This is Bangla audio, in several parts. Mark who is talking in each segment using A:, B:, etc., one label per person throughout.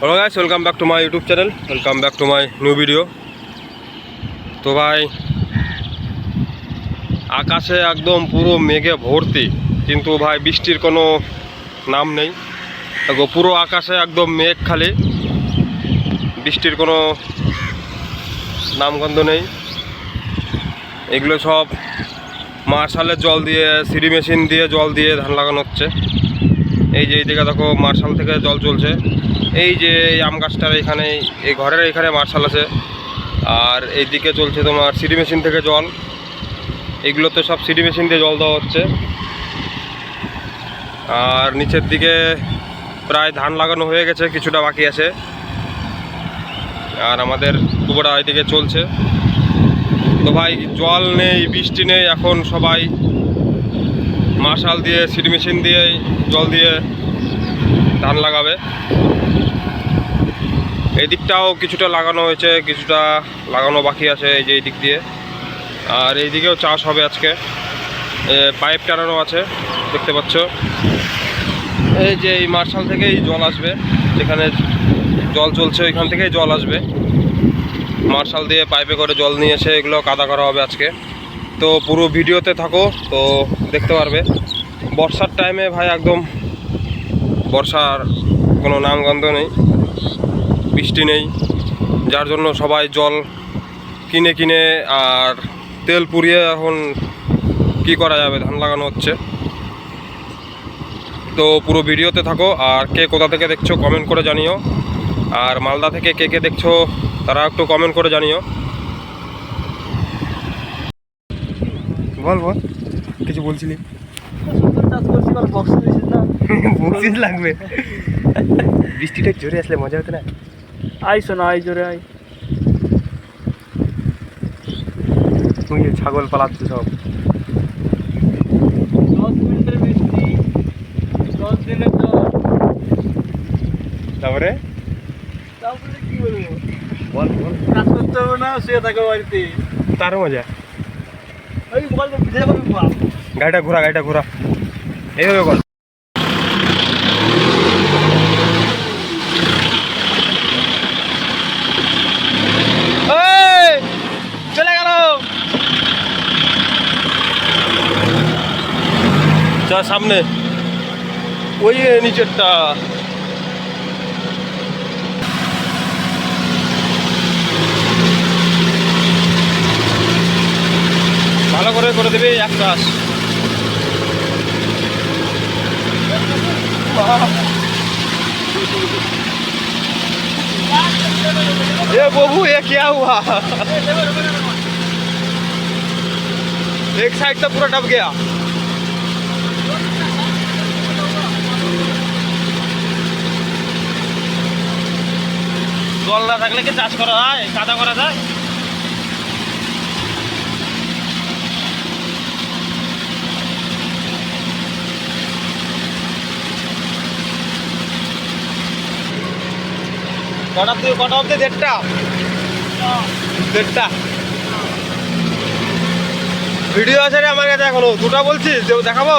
A: Hello guys welcome back to my YouTube channel welcome back to my new video তো ভাই, আকাশে একদম পুরো মেঘে ভর্তি, কিন্তু ভাই বৃষ্টির কোনো নাম নেই। দেখো, পুরো আকাশে একদম মেঘ খালি। বৃষ্টির কোনো নামগন্ধ নেই। এগুলো সব মার্শালের জল দিয়ে, সিডি মেশিন দিয়ে জল দিয়ে ধান লাগানো হচ্ছে। এই যে এইদিকে দেখো মার্শাল থেকে জল চলছে। এই যে এই আম গাছটার এখানে, এই ঘরের এখানে মার্শাল আছে। আর এইদিকে চলছে তোমার সিডি মেশিন থেকে জল। এগুলো তো সব সিডি মেশিন দিয়ে জল দেওয়া হচ্ছে। আর নিচের দিকে প্রায় ধান লাগানো হয়ে গেছে, কিছুটা বাকি আছে। আর আমাদের কুবোটা এইদিকে চলছে। তো ভাই, জল নেই, বৃষ্টি নেই, এখন সবাই মার্শাল দিয়ে, সিডি মেশিন দিয়ে, জল দিয়ে ধান লাগাবে। এই দিকটাও কিছুটা লাগানো হয়েছে, কিছুটা লাগানো বাকি আছে এই যে এই দিক দিয়ে। আর এই দিকেও চাষ হবে আজকে। পাইপ টানানো আছে, দেখতে পাচ্ছ। এই যে এই মার্শাল থেকেই জল আসবে, যেখানে জল চলছে ওইখান থেকেই জল আসবে। মার্শাল দিয়ে পাইপে করে জল নিয়ে এসে এগুলো কাদা করা হবে আজকে। তো পুরো ভিডিওতে থাকো, তো দেখতে পারবে। বর্ষার টাইমে ভাই একদম বর্ষার কোনো নামগন্ধ নেই বৃষ্টি নেই যার জন্য সবাই জল কিনে কিনে আর তেল পুড়িয়ে এখন কি করা যাবে ধান লাগানো হচ্ছে। তো পুরো ভিডিওতে থাকো আর কে কোথা থেকে দেখছ কমেন্ট করে জানিও। আর মালদা থেকে কে কে দেখছ তারা একটু কমেন্ট করে জানিও। বল বল কিছু বলছিলি? বকশিস লাগবে। বৃষ্টিটা জোরে আসলে মজা হতো না?
B: আই শোনা আই জোরে আই
A: তুমি ছাগল পালাচ্ছে সব।
B: দশ মিনিটের বৃষ্টি দশ দিনের জল।
A: তারপরে?
B: তারপরে কি বলব?
A: বল বল।
B: কাজ করতে হবে না শুয়ে থাকো বাড়িতে।
A: তার মজা।
B: ওই বল বুঝে যাবে
A: গাড়িটা ঘোরা গাড়িটা ঘোরা। এইভাবে কর
B: এই, চলে গেল
A: যা সামনে ওই যে নিচেরটা ভালো করে করে দেবে এক কাজ ये बबू ये क्या हुआ एक साइड तो पूरा डब गया
B: জল না থাকলে কি চাষ করা হয়? কাদা করা যায়?
A: কটা অব্দি কটা অব্দি? দেড়টা? দেড়টা। ভিডিও আছে রে আমার কাছে এখনও। দুটা বলছিস? দেখাবো?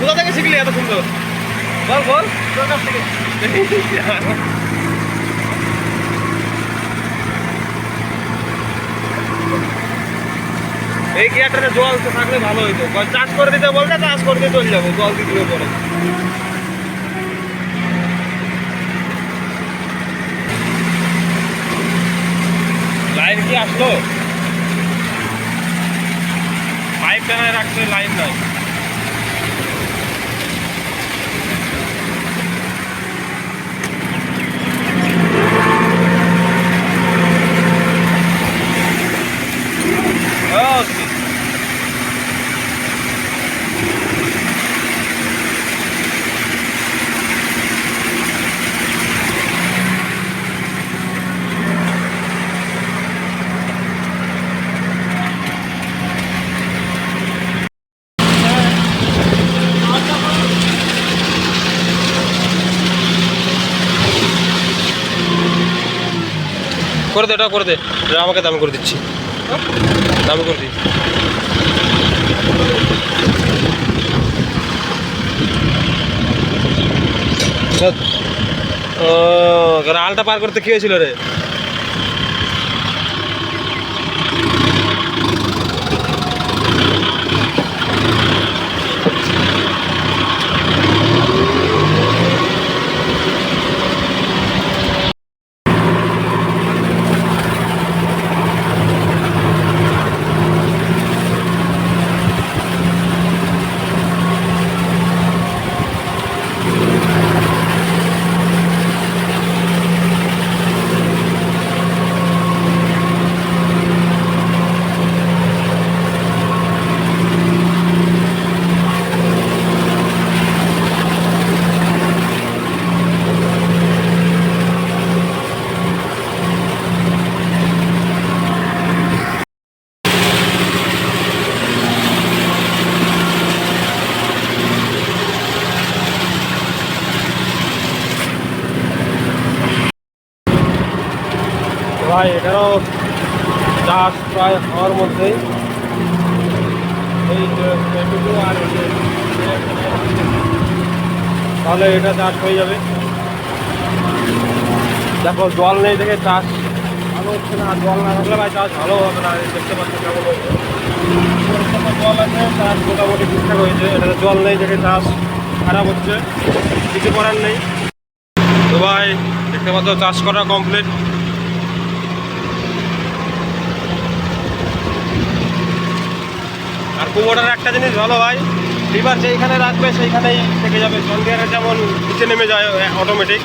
A: কোথা থেকে শিখলি এত সুন্দর? বল বল। এই গিয়ারটাতে জল থাকলে ভালো হইতো। চাষ করে দিতে বলতে চাষ করতে চলে যাব, জল দিতে পরে। লাইন কি আসলো? পাইপ টানায় রাখছে লাইন নাই করে দে এটা করে দে। আমাকে দামি করে দিচ্ছি। দামি করে দিই। আলটা পার করতে কি হয়েছিল রে? ভাই, এটারও চাষ প্রায় হওয়ার মধ্যেই এই আর তাহলে এটা চাষ হয়ে যাবে। দেখো, জল নেই দেখে চাষ ভালো হচ্ছে না জল না থাকলে ভাই চাষ ভালো হবে না দেখতে পাচ্ছি কেমন জল আছে, চাষ মোটামুটি ঠিকঠাক হয়েছে, এটাতে জল নেই দেখে চাষ খারাপ হচ্ছে, কিছু করার নেই। তো ভাই, দেখতে পাচ্ছ, চাষ করা কমপ্লিট আর কুমোটার একটা জিনিস ভালো হয় লিভার যেইখানে রাখবে সেইখানেই থেকে যাবে। সন্ধ্যের যেমন নিচে নেমে যায় অটোমেটিক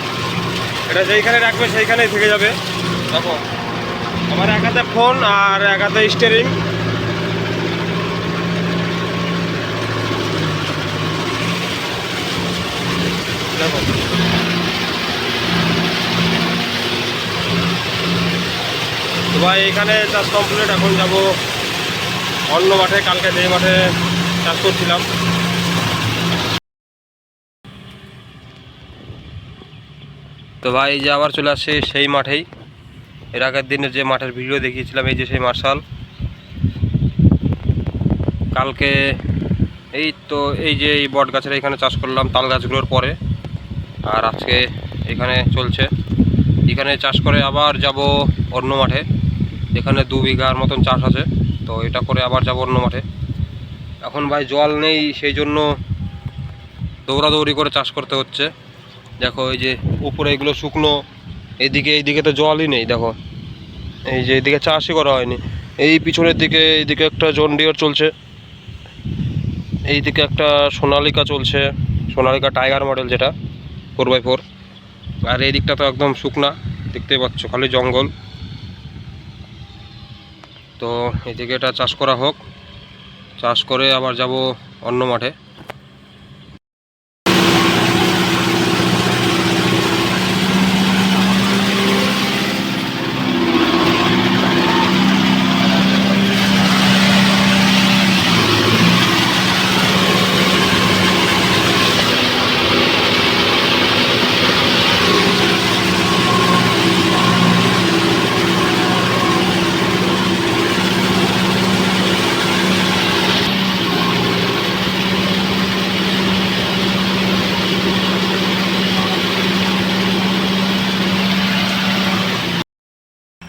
A: এটা যেইখানে রাখবে সেইখানেই থেকে যাবে। দেখো, আমার এক হাতে ফোন আর এক হাতে স্টিয়ারিং দেখো। ভাই, এখানে চাষ কমপ্লিট এখন যাব অন্য মাঠে, কালকে যে মাঠে চাষ করছিলাম। তো ভাই যে আবার চলে আসছে সেই মাঠেই। এর আগের দিনের যে মাঠের ভিডিও দেখিয়েছিলাম, এই যে সেই মার্শাল। কালকে এই তো এই যে এই বট গাছের এখানে চাষ করলাম, তাল গাছগুলোর পরে। আর আজকে এখানে চলছে। এখানে চাষ করে আবার যাব অন্য মাঠে এখানে দু বিঘার মতন চাষ আছে। তো এটা করে আবার যাব অন্য মাঠে। এখন ভাই জল নেই, সেই জন্য দৌড়াদৌড়ি করে চাষ করতে হচ্ছে। দেখো এই যে উপরে এগুলো শুকনো এইদিকে এইদিকে তো জলই নেই, দেখো। এই যে এইদিকে চাষই করা হয়নি। এই পিছনের দিকে, এইদিকে একটা জন ডিয়ার চলছে। এইদিকে একটা সোনালিকা চলছে, সোনালিকা টাইগার মডেল যেটা, ফোর বাই ফোর। আর এই দিকটা তো একদম শুকনা, দেখতেই পাচ্ছ, খালি জঙ্গল। তো এদিকে এটা চাষ করা হোক। চাষ করে আবার যাব অন্য মাঠে।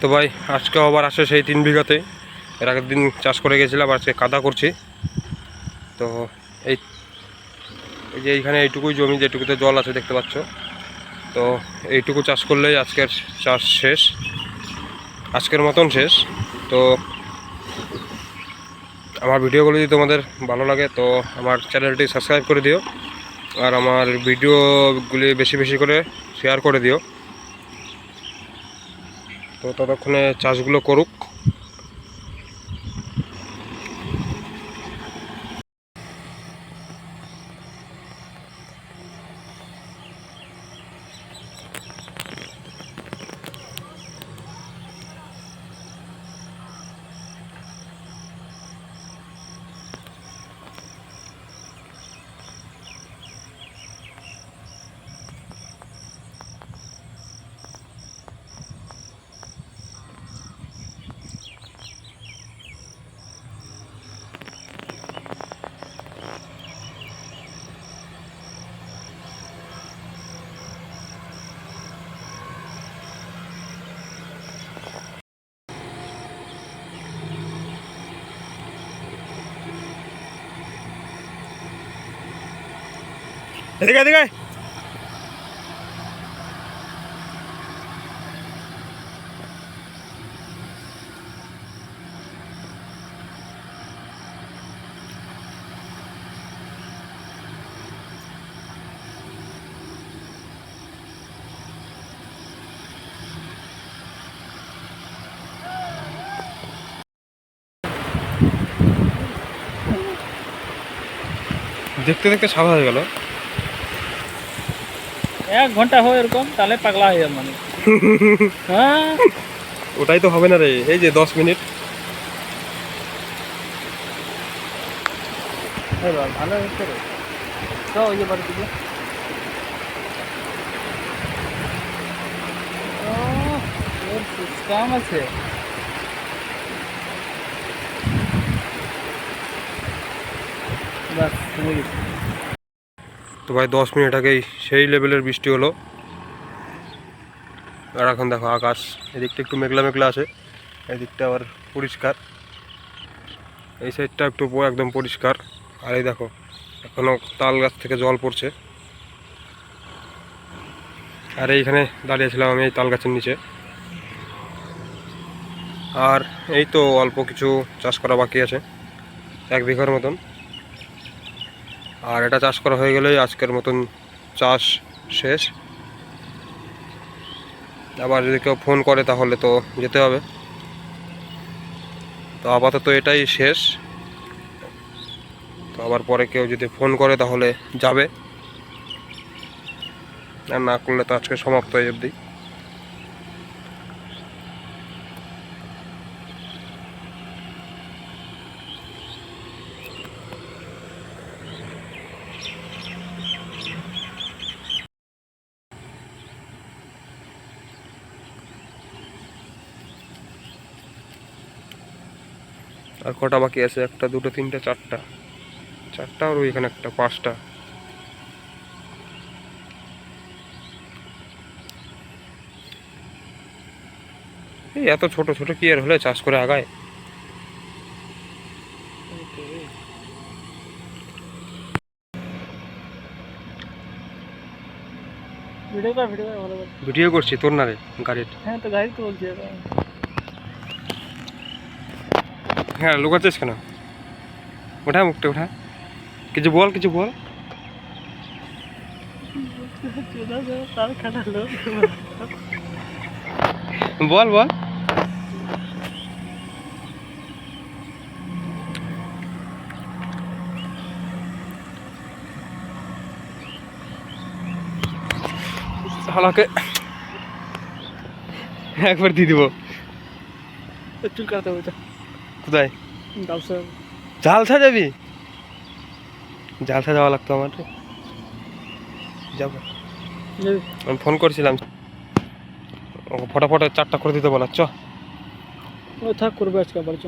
A: তো ভাই, আজকে আবার আসে সেই তিন বিঘাতে। এর আগের দিন চাষ করে গেছিলাম আজকে কাদা করছি। তো এই এই যে এইখানে এইটুকুই জমি, যেটুকুতে জল আছে দেখতে পাচ্ছ। তো এইটুকু চাষ করলেই আজকের চাষ শেষ। আজকের মতন শেষ। তো আমার ভিডিওগুলো যদি তোমাদের ভালো লাগে, তো আমার চ্যানেলটি সাবস্ক্রাইব করে দিও। আর আমার ভিডিওগুলি বেশি বেশি করে শেয়ার করে দিও। তো ততক্ষণে চাষগুলো করুক। এদিকে এদিকে দেখতে দেখতে সাদা হয়ে গেল
B: এক ঘণ্টা হয় এরকম তাহলে পাগলা হয়ে যাবে মানে হ্যাঁ?
A: ওটাই তো হবে না রে এই যে দশ মিনিট।
B: ভালো হচ্ছে রে। তো ওই যে বাড়ি ওর সিস্টেম আছে। বাস
A: তো ভাই দশ মিনিট আগেই সেই লেভেলের বৃষ্টি হলো। আর এখন দেখো আকাশ, এদিকটা একটু মেঘলা মেঘলা আছে, এদিকটা আবার পরিষ্কার। এই সাইডটা একটু একদম পরিষ্কার। আর এই দেখো এখনও তাল গাছ থেকে জল পড়ছে। আর এইখানে দাঁড়িয়েছিলাম আমি এই তাল গাছের নিচে। আর এই তো অল্প কিছু চাষ করা বাকি আছে, এক বিঘার মতন। আর এটা চাষ করা হয়ে গেলেই আজকের মতন চাষ শেষ। আবার যদি কেউ ফোন করে তাহলে তো যেতে হবে। তো আপাতত এটাই শেষ। তো আবার পরে কেউ যদি ফোন করে তাহলে যাবে। আর না করলে তো আজকে সমাপ্ত হয়ে অবধি আর কটা বাকি আছে? একটা দুটো তিনটে চারটা। চারটা আর ওইখানে একটা পাঁচটা। এই এত ছোট ছোট কি আর হলে চাষ করে আগায়?
B: ভিডিও
A: করছি তোর না রে গাড়ির।
B: হ্যাঁ তো গাড়ি তো বলছি এখন।
A: হ্যাঁ লুকাচ্ছিস কেন? ওঠা মুখটা ওঠা কিছু বল কিছু বল।
B: চোদা চোদা তার খাটালো
A: বল বল। শালাকে একবার দিয়ে দিব।
B: চুল কাটতে হবে তো
A: কোথায়? জালসা যাবি? জালসা যাওয়া লাগতো আমার। যাব। আমি ফোন করেছিলাম। ওকে ফটাফট চারটা করে দিতে বলার চ।
B: থাক করবে আজকে আবার চ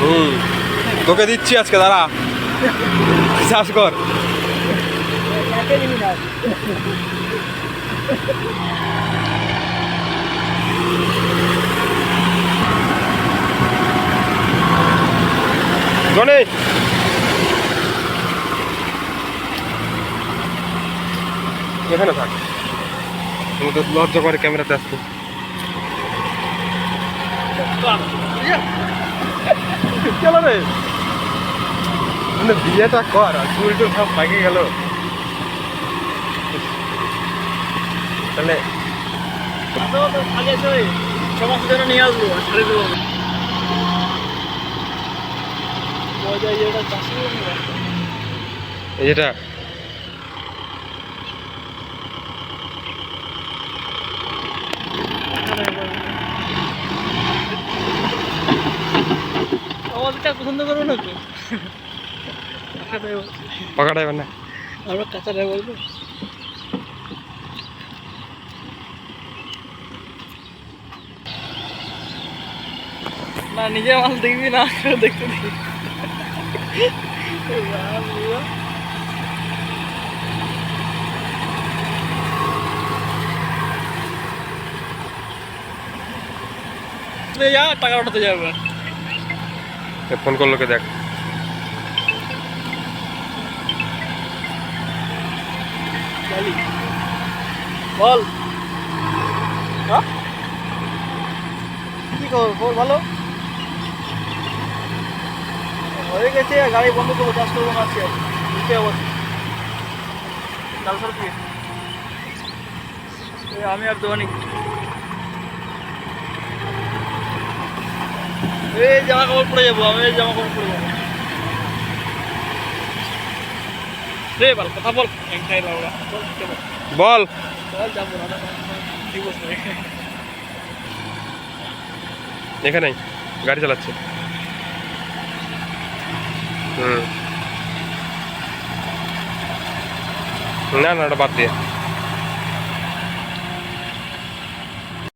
A: হুম তোকে দিচ্ছি আজকে, দাঁড়া। চাষ কর। জনি এখানে থাক। তুমি তো লজ্জা করে ক্যামেরাতে আসতো চলো রে? মানে বিয়েটা কর চুল টুল সব পাকে গেল। তাহলে
B: সমস্ত নিয়ে আসব এটা আমাদেরটা পছন্দ করব না তো কাঁচাটাই বল-
A: পাকাটা এবার না
B: আমরা কাঁচাটাই বলব না নিজে মাল দেখবি না কেউ দেখতে দিবি যা টাকা ওঠাতে যাবে
A: ফোন করল কে দেখ
B: বল। হ্যাঁ? কি খবর? খবর ভালো? হয়ে গেছে গাড়ি বন্ধ করব, চাষ করব না আজকে। বুঝতে কাল সর কি আমি আর দোয়ানি এই জামা কাপড় পরে যাব, আমি এই জামা কাপড় পরে যাব। রে বল কথা বল। একটাই লাউড়া বল বল
A: বল।
B: বল। যাব না না, না, ঠিক বলছো
A: এখানেই গাড়ি চালাচ্ছে। হুম। না না ওটা বাদ দিয়ে